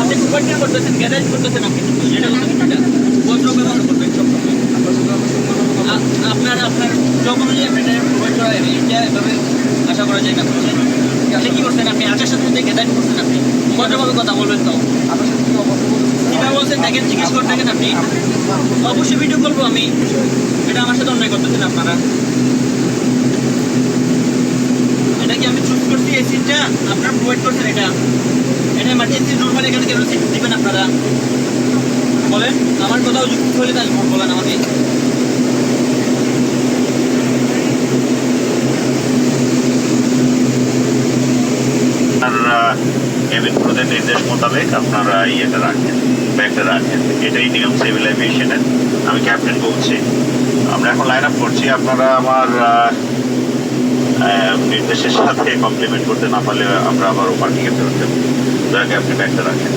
আপনি কুপারটা করতেছেন গ্যারেজ করতেছেন আপনি যেটা ভদ্র ব্যবহার করবেন সব। আপনার আপনার আপনার জব অনুযায়ী আপনি প্রোভাইড করা এভাবে আশা করা যায় না বুঝছেন আপনি কি করছেন আপনি আচার সাথে সাথে গেদাইন করছেন আপনি ভদ্রভাবে কথা বলবেন তো আপনার? কীভাবে বলছেন দেখেন জিজ্ঞেস করে দেখেন আপনি অবশ্যই ভিডিও করব আমি এটা আমার সাথে অন্যায় করতেছেন আপনারা এটা কি আমি চুজ করছি সিটটা আপনারা প্রোভাইড করছেন এটা। এটা এমার্জেন্সি এখানে কেন দিবেন আপনারা। বলেন, আমার যুক্তি হলে তাহলে বলেন আমাকে। নির্দেশ মোতাবেক আপনারা ইয়েটা রাখেন, ব্যাগটা রাখেন। এটাই নিয়ম সিভিল এভিয়েশনের আমি ক্যাপ্টেন বলছি। আমরা এখন লাইন আপ করছি। আপনারা আমার নির্দেশের সাথে কমপ্লিমেন্ট করতে না পারলে আমরা আবারও পার্কিংয়ে ফেরত দেবো। দয়া আপনি ব্যাগটা রাখেন।